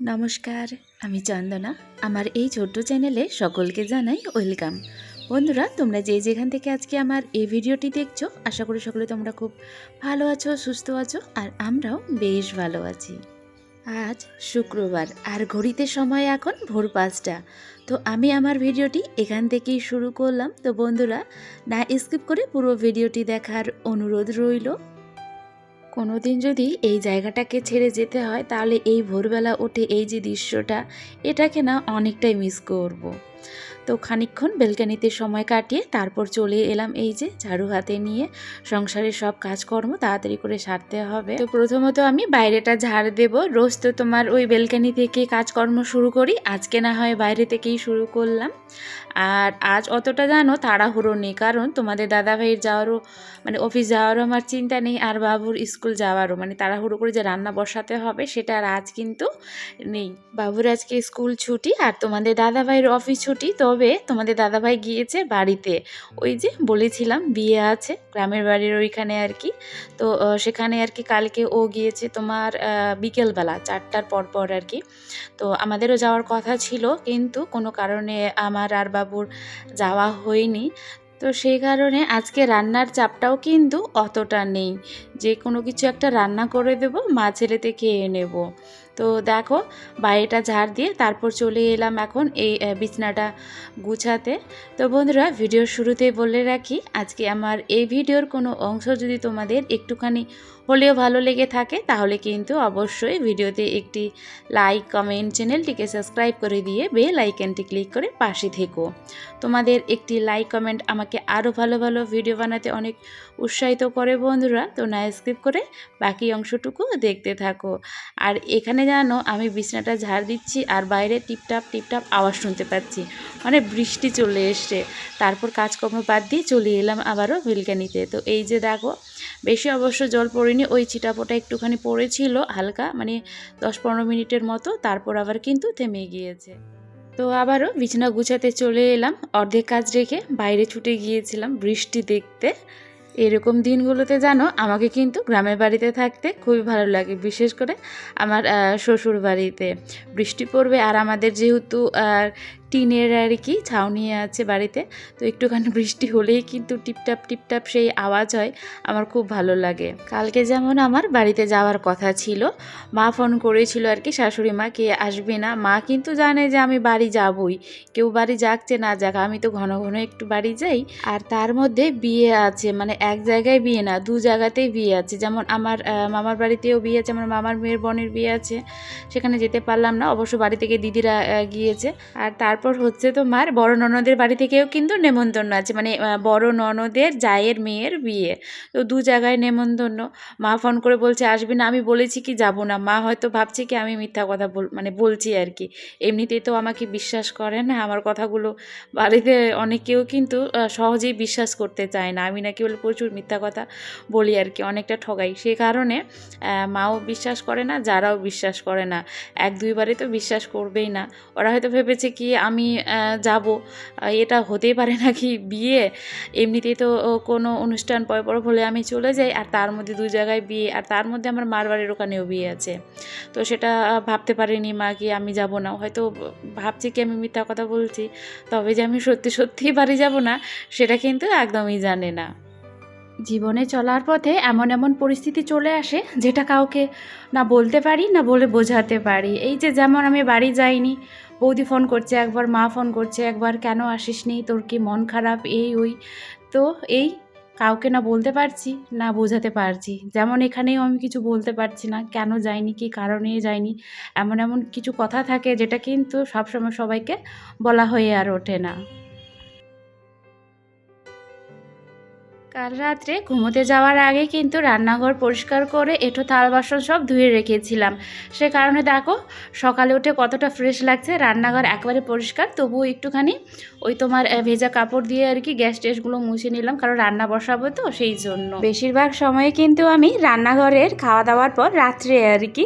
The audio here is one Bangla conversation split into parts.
নমস্কার, আমি চন্দনা। আমার এই ছোট্ট চ্যানেলে সকলকে জানাই ওয়েলকাম। বন্ধুরা, তোমরা যে যেখান থেকে আজকে আমার এই ভিডিওটি দেখছ, আশা করি সকলে তোমরা খুব ভালো আছো, সুস্থ আছো, আর আমরাও বেশ ভালো আছি। আজ শুক্রবার, আর ঘড়িতে সময় এখন ভোর পাঁচটা। তো আমি আমার ভিডিওটি এখান থেকেই শুরু করলাম। তো বন্ধুরা, না স্কিপ করে পুরো ভিডিওটি দেখার অনুরোধ রইল। কোনো দিন যদি এই জায়গাটাকে ছেড়ে যেতে হয়, তাহলে এই ভোরবেলা উঠে এই যে দৃশ্যটা, এটাকে না অনেকটাই মিস করব। তো খানিকক্ষণ বেলকানিতে সময় কাটিয়ে তারপর চলে এলাম এই যে ঝাড়ু হাতে নিয়ে সংসারের সব কাজকর্ম তাড়াতাড়ি করে সারতে হবে। তো প্রথমত আমি বাইরেটা ঝাড় দেব। রোজ তো তোমার ওই বেলকানি থেকে কাজকর্ম শুরু করি। আজকে না হয় বাইরে থেকেই শুরু করলাম। আর আজ অতটা জানো তাড়াহুড়ো নেই। কারণ তোমাদের দাদাভাইয়ের যাওয়ারও মানে অফিস যাওয়ারও আমার চিন্তা নেই আর বাবুর স্কুল যাওয়ারও। মানে তাড়াহুড়ো করে যে রান্না বসাতে হবে সেটা আর আজ কিন্তু নেই। বাবুর আজকে স্কুল ছুটি আর তোমাদের দাদাভাইয়ের অফিস ছুটি। তবে তোমাদের দাদাভাই গিয়েছে বাড়িতে? ওই যে বলেছিলাম, বিয়ে আছে, গ্রামের বাড়ির ওইখানে আর কি। তো সেখানে আর কি কালকে ও গিয়েছে তোমার বিকেলবেলা, চারটার পর পর আর কি। তো আমাদেরও যাওয়ার কথা ছিল, কিন্তু কোনো কারণে আমার আর বাবুর যাওয়া হয়নি। তো সেই কারণে আজকে রান্নার চাপটাও কিন্তু অতটা নেই। যে কোনো কিছু একটা রান্না করে দেবো, মা ছেলেতে খেয়ে নেব। তো দেখো, বাইরেটা ঝাড় দিয়ে তারপর চলে এলাম এখন এই বিছনাটা গুছাতে। তো বন্ধুরা, ভিডিওর শুরুতেই বলে রাখি, আজকে আমার এই ভিডিওর কোনো অংশ যদি তোমাদের একটুখানি হলেও ভালো লেগে থাকে, তাহলে কিন্তু অবশ্যই ভিডিওতে একটি লাইক কমেন্ট চ্যানেলটিকে সাবস্ক্রাইব করে দিয়ে বেল আইকনটি ক্লিক করে পাশে থেকো। তোমাদের একটি লাইক কমেন্ট আমাকে আরও ভালো ভালো ভিডিও বানাতে অনেক উৎসাহিত করে বন্ধুরা, তো না স্কিপ করে বাকি অংশটুকু দেখতে থাকো। আর এখানে জানো, আমি বিছনাটা ঝাড় দিচ্ছি আর বাইরে টিপটাপ টিপটাপ আওয়াজ শুনতে পাচ্ছি। মানে বৃষ্টি চলে এসছে। তারপর কাজকর্ম বাদ দিয়ে চলে এলাম আবারও বেলকানিতে। তো এই যে দেখো, বেশি অবশ্য জল পড়েনি ওই ছিটাপোটা একটুখানি পড়েছিল হালকা মানে দশ পনেরো মিনিটের মতো, তারপর আবার কিন্তু থেমে গিয়েছে। তো আবারও বিছানা গুছাতে চলে এলাম, অর্ধেক কাজ রেখে বাইরে ছুটে গিয়েছিলাম বৃষ্টি দেখতে। এরকম দিনগুলোতে জানো, আমাকে কিন্তু গ্রামের বাড়িতে থাকতে খুবই ভালো লাগে, বিশেষ করে আমার শ্বশুর বাড়িতে বৃষ্টি পড়বে আর আমাদের যেহেতু টিনের আর কি ছাউনি আছে বাড়িতে, তো একটুখানি বৃষ্টি হলেই কিন্তু টিপটাপ টিপটাপ সেই আওয়াজ হয়, আমার খুব ভালো লাগে। কালকে যেমন আমার বাড়িতে যাওয়ার কথা ছিল, মা ফোন করেছিল আর কি, শাশুড়ি মা, কে আসবে না? মা কিন্তু জানে যে আমি বাড়ি যাবই, কেউ বাড়ি যাচ্ছে না যাক, আমি তো ঘন ঘন একটু বাড়ি যাই। আর তার মধ্যে বিয়ে আছে মানে এক জায়গায় বিয়ে না, দু জায়গাতেই বিয়ে আছে। যেমন আমার মামার বাড়িতেও বিয়ে আছে, আমার মামার মেয়ের বোনের বিয়ে আছে, সেখানে যেতে পারলাম না, অবশ্য বাড়ি থেকে দিদিরা গিয়েছে। আর তারপর হচ্ছে তোমার বড় ননদের বাড়ি থেকেও কিন্তু নেমন্তন্ন আছে। মানে বড় ননদের জায়ের মেয়ের বিয়ে। তো দু জায়গায় নেমন্তন্ন। মা ফোন করে বলছে, আসবি না? আমি বলেছি কি, যাব না। মা হয়তো ভাবছে কি, আমি মিথ্যা কথা বল মানে বলছি আর কি। এমনিতেই তো আমাকে বিশ্বাস করে না। আমার কথাগুলো বাড়িতে অনেকেও কিন্তু সহজেই বিশ্বাস করতে চায় না। আমি নাকি বলে প্রচুর মিথ্যা কথা বলি আর কি, অনেকটা ঠগাই। সে কারণে মাও বিশ্বাস করে না, যারাও বিশ্বাস করে না। এক দুইবারে তো বিশ্বাস করবেই না। ওরা হয়তো ভেবেছে কি আমি যাব। এটা হতেই পারে নাকি বিয়ে? এমনিতেই তো কোনো অনুষ্ঠান পর পর হলে আমি চলে যাই, আর তার মধ্যে দু জায়গায় বিয়ে, আর তার মধ্যে আমার মার বাড়ির ওখানেও বিয়ে আছে। তো সেটা ভাবতে পারিনি মা কি আমি যাব না। হয়তো ভাবছি কি আমি মিথ্যা কথা বলছি, তবে যে আমি সত্যি সত্যিই বাড়ি যাব না, সেটা কিন্তু একদমই জানে না। জীবনে চলার পথে এমন এমন পরিস্থিতি চলে আসে, যেটা কাউকে না বলতে পারি, না বলে বোঝাতে পারি। এই যে যেমন আমি বাড়ি যাইনি বৌদি ফোন করছে, একবার মা ফোন করছে, একবার কেন আসিস নি তোর কি মন খারাপ, এই, ওই। তো এই কাউকে না বলতে পারছি, না বোঝাতে পারছি। যেমন এখানেও আমি কিছু বলতে পারছি না, কেন যাইনি, কি কারণে যাইনি, এমন এমন কিছু কথা থাকে, যেটা কিন্তু সবসময় সবাইকে বলা হয়ে আর ওঠে না। কাল রাত্রে ঘুমোতে যাওয়ার আগে কিন্তু রান্নাঘর পরিষ্কার করে এঁঠো থাল বাসন সব ধুয়ে রেখেছিলাম। সে কারণে দেখো, সকালে উঠে কতটা ফ্রেশ লাগছে, রান্নাঘর একবারে পরিষ্কার, তবুও একটুখানি ওই তোমার ভেজা কাপড় দিয়ে আর কি গ্যাস টেসগুলো মুছে নিলাম, কারণ রান্না বসাবো তো সেই জন্য। বেশিরভাগ সময়ে কিন্তু আমি রান্নাঘরের খাওয়া দাওয়ার পর রাত্রে আর কি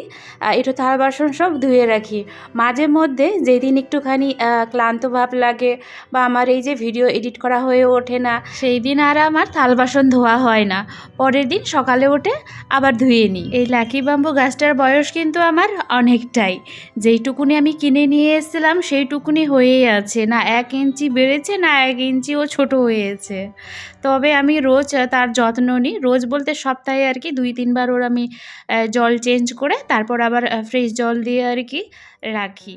এঁঠো থাল বাসন সব ধুয়ে রাখি। মাঝে মধ্যে যেদিন একটুখানি ক্লান্ত ভাব লাগে বা আমার এই যে ভিডিও এডিট করা হয়ে ওঠে না, সেই দিন আর আমার থাল বাসন ধোয়া হয় না। পরের দিন সকালে উঠে আবার ধুয়ে নিই। এই লাকি বাম্বু গাছটার বয়স কিন্তু আমার অনেকটাই। যেইটুকুনি আমি কিনে নিয়ে এসেছিলাম সেইটুকুনি হয়েই আছে। না এক ইঞ্চি বেড়েছে, না এক ইঞ্চিও ছোট হয়েছে। তবে আমি রোজ তার যত্ন নিই। রোজ বলতে সপ্তাহে আর কি দুই তিনবার ওর আমি জল চেঞ্জ করে তারপর আবার ফ্রেশ জল দিয়ে আর কি রাখি।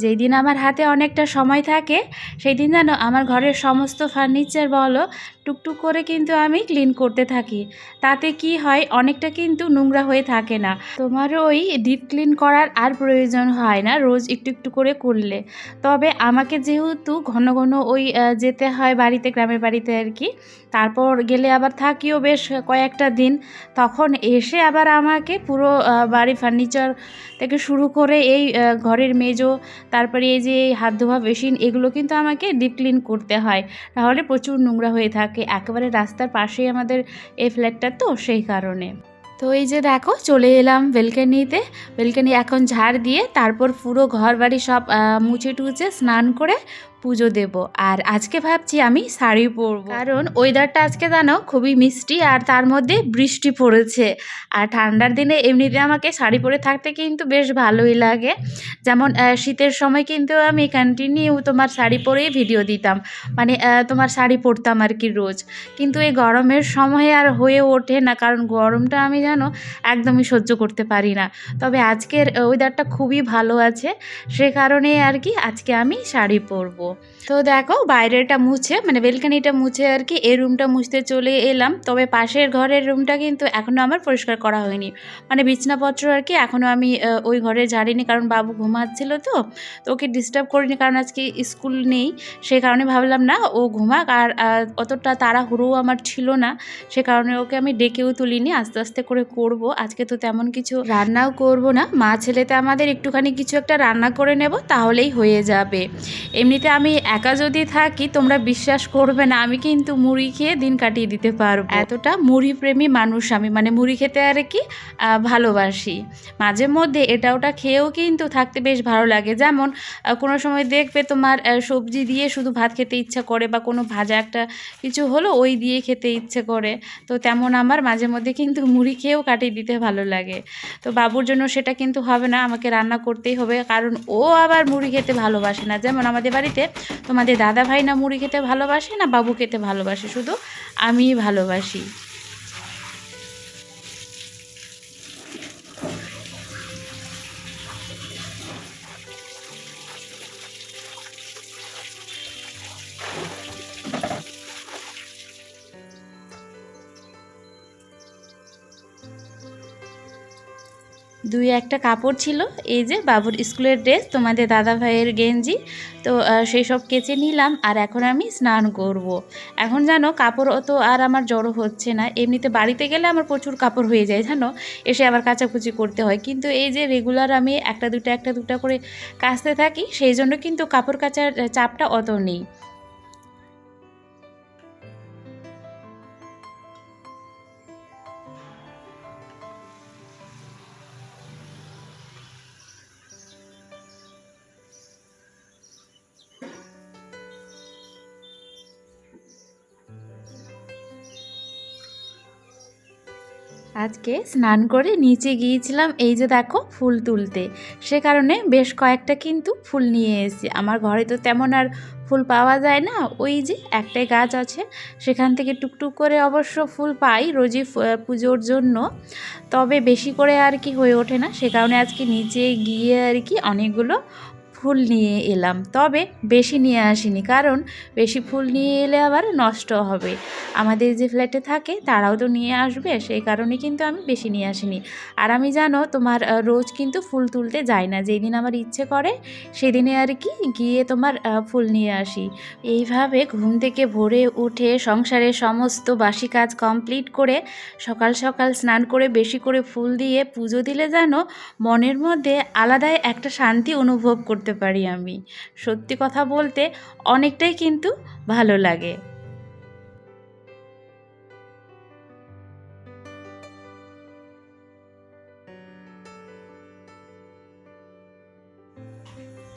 যেই দিন আমার হাতে অনেকটা সময় থাকে সেই দিন যেন আমার ঘরের সমস্ত ফার্নিচার বলো টুকটুক করে কিন্তু আমি ক্লিন করতে থাকি। তাতে কি হয়, অনেকটা কিন্তু নোংরা হয়ে থাকে না। তোমার ওই ডিপ ক্লিন করার আর প্রয়োজন হয় না, রোজ একটু একটু করে করলে। তবে আমাকে যেহেতু ঘন ঘন ওই যেতে হয় বাড়িতে, গ্রামের বাড়িতে আর কি, তারপর গেলে আবার থাকিও বেশ কয়েকটা দিন। তখন এসে আবার আমাকে পুরো বাড়ি ফার্নিচার থেকে শুরু করে এই ঘরের মেজো, তারপরে এই যে হাত ধোয়া মেশিন এগুলো কিন্তু আমাকে ডিপ ক্লিন করতে হয়। তাহলে প্রচুর নোংরা হয়ে থাকে। একেবারে রাস্তার পাশেই আমাদের এই ফ্ল্যাটটা তো সেই কারণে। তো এই যে দেখো, চলে এলাম বেলকানিতে। বেলকানি এখন ঝাড় দিয়ে তারপর পুরো ঘর বাড়ি সব মুছে টুচে স্নান করে পুজো দেব। আর আজকে ভাবছি আমি শাড়ি পরবো। কারণ ওয়েদারটা আজকে জানো খুবই মিষ্টি আর তার মধ্যে বৃষ্টি পড়েছে। আর ঠান্ডার দিনে এমনিতে আমাকে শাড়ি পরে থাকতে কিন্তু বেশ ভালোই লাগে। যেমন শীতের সময় কিন্তু আমি কন্টিনিউ তোমার শাড়ি পরেই ভিডিও দিতাম। মানে তোমার শাড়ি পরতাম আর কি রোজ। কিন্তু এই গরমের সময় আর হয়ে ওঠে না, কারণ গরমটা আমি জানো একদমই সহ্য করতে পারি না। তবে আজকের ওয়েদারটা খুবই ভালো আছে। সে কারণে আর কি আজকে আমি শাড়ি পরবো। তো দেখো বাইরেটা মুছে মানে বেলকানিটা মুছে আর কি, এই রুমটা মুছতে চলে এলাম। তবে পাশের ঘরের রুমটা কিন্তু এখনও আমার পরিষ্কার করা হয়নি। মানে বিছনাপত্র আর কি এখনও আমি ওই ঘরে ঝাড়িনি, কারণ বাবু ঘুমাচ্ছিল তো। তো ওকে ডিস্টার্ব করিনি, কারণ আজকে স্কুল নেই। সেই কারণে ভাবলাম না, ও ঘুমাক আর অতটা তাড়াহুড়োও আমার ছিল না। সে কারণে ওকে আমি ডেকেও তুলিনি, আস্তে আস্তে করে করব। আজকে তো তেমন কিছু রান্নাও করব না। মা ছেলেতে আমাদের একটুখানি কিছু একটা রান্না করে নেব, তাহলেই হয়ে যাবে। এমনিতে আমি একা যদি থাকি, তোমরা বিশ্বাস করবে না, আমি কিন্তু মুড়ি খেয়ে দিন কাটিয়ে দিতে পারব। এতটা মুড়ি প্রেমী মানুষ আমি। মানে মুড়ি খেতে আর কি ভালোবাসি। মাঝে মধ্যে এটা ওটা খেয়েও কিন্তু থাকতে বেশ ভালো লাগে। যেমন কোনো সময় দেখবে তোমার সবজি দিয়ে শুধু ভাত খেতে ইচ্ছা করে বা কোনো ভাজা একটা কিছু হলো, ওই দিয়ে খেতে ইচ্ছে করে। তো তেমন আমার মাঝে মধ্যে কিন্তু মুড়ি খেয়েও কাটিয়ে দিতে ভালো লাগে। তো বাবুর জন্য সেটা কিন্তু হবে না, আমাকে রান্না করতেই হবে। কারণ ও আবার মুড়ি খেতে ভালোবাসে না। যেমন আমাদের বাড়িতে তোমাদের দাদা ভাই না মুড়ি খেতে ভালোবাসে না বাবু খেতে ভালোবাসে? শুধু আমি ভালোবাসি। দুই একটা কাপড় ছিল। এই যে বাবুর স্কুলের ড্রেস, তোমাদের দাদা ভাইয়ের গেঞ্জি। তো সেই সব কেচে নিলাম আর এখন আমি স্নান করব। এখন জানো কাপড় অত আর আমার জড়ো হচ্ছে না। এমনিতে বাড়িতে গেলে আমার প্রচুর কাপড় হয়ে যায়, জানো? এসে আবার কাচাকুচি করতে হয়। কিন্তু এই যে রেগুলার আমি একটা দুটো একটা দুটো করে কাচতে থাকি, সেই জন্য কিন্তু কাপড় কাচার চাপটা অত নেই। আজকে স্নান করে নিচে গিয়েছিলাম, এই যে দেখো ফুল তুলতে। সে কারণে বেশ কয়েকটা কিন্তু ফুল নিয়ে এসেছি। আমার ঘরে তো তেমন আর ফুল পাওয়া যায় না। ওই যে একটাই গাছ আছে, সেখান থেকে টুকটুক করে অবশ্য ফুল পাই রোজই পুজোর জন্য। তবে বেশি করে আর কি হয়ে ওঠে না। সে কারণে আজকে নিচে গিয়ে আর কি অনেকগুলো ফুল নিয়ে এলাম। তবে বেশি নিয়ে আসিনি, কারণ বেশি ফুল নিয়ে এলে আবার নষ্ট হবে। আমাদের যে ফ্ল্যাটে থাকে, তারাও তো নিয়ে আসবে, সেই কারণে কিন্তু আমি বেশি নিয়ে আসিনি। আর আমি জানো, তোমার রোজ কিন্তু ফুল তুলতে যাই না। যেই দিন আমার ইচ্ছে করে, সেদিনে আর কি গিয়ে তোমার ফুল নিয়ে আসি। এইভাবে ঘুম থেকে ভোরে উঠে সংসারের সমস্ত বাসি কাজ কমপ্লিট করে, সকাল সকাল স্নান করে বেশি করে ফুল দিয়ে পুজো দিলে যেন মনের মধ্যে আলাদাই একটা শান্তি অনুভব করতে পারি আমি। সত্যি কথা বলতে অনেকটাই কিন্তু ভালো লাগে।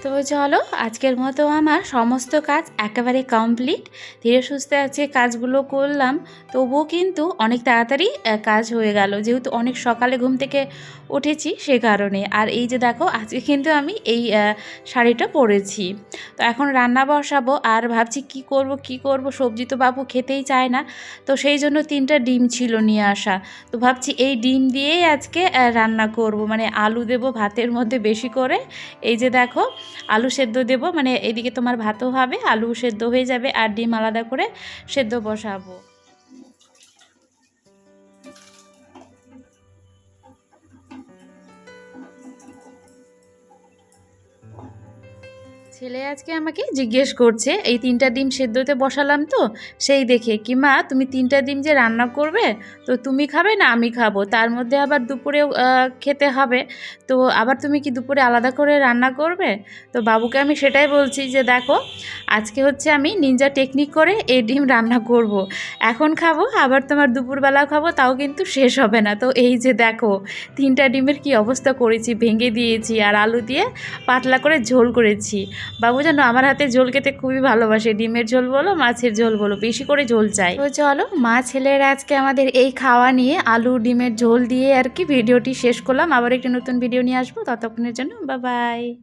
তো চলো, আজকের মতো আমার সমস্ত কাজ একেবারে কমপ্লিট ধীরে সুস্থে আজকে কাজগুলো করলাম, তবুও কিন্তু অনেক তাড়াতাড়ি কাজ হয়ে গেল। যেহেতু অনেক সকালে ঘুম থেকে উঠেছি সে কারণে। আর এই যে দেখো, আজকে কিন্তু আমি এই শাড়িটা পরেছি। তো এখন রান্না বসাবো, আর ভাবছি কি করব কি করব? সবজি তো বাবু খেতেই চায় না। তো সেই জন্য তিনটা ডিম ছিল নিয়ে আসা। তো ভাবছি এই ডিম দিয়েই আজকে রান্না করব। মানে আলু দেব ভাতের মধ্যে বেশি করে। এই যে দেখো আলু সেদ্ধ দেব মানে এদিকে তোমার ভাতও হবে আলু সেদ্ধ হয়ে যাবে আর ডিম আলাদা করে সেদ্ধ বসাবো। ছেলে আজকে আমাকে জিজ্ঞেস করছে এই তিনটা ডিম সেদ্ধতে বসালাম তো সেই দেখে কি মা তুমি তিনটা ডিম যে রান্না করবে? তো তুমি খাবে না আমি খাব তার মধ্যে আবার দুপুরেও আহ, খেতে হবে তো আবার তুমি কি দুপুরে আলাদা করে রান্না করবে? তো বাবুকে আমি সেটাই বলছি যে দেখো আজকে হচ্ছে আমি নিনজা টেকনিক করে এই ডিম রান্না করব। এখন খাব আবার তোমার দুপুরবেলা খাব তাও কিন্তু শেষ হবে না। তো এই যে দেখো তিনটা ডিমের কি অবস্থা করেছি ভেঙে দিয়েছি আর আলু দিয়ে পাতলা করে ঝোল করেছি। বাবু জানো, আমার হাতে ঝোল খেতে খুবই ভালোবাসে। ডিমের ঝোল বলো, মাছের ঝোল বলো, বেশি করে ঝোল চাই। তো চলো, মা ছেলের আজকে আমাদের এই খাওয়া নিয়ে আলু, ডিমের ঝোল দিয়ে আর কি ভিডিওটি শেষ করলাম। আবার একটি নতুন ভিডিও নিয়ে আসব। ততক্ষণের জন্য বা বাই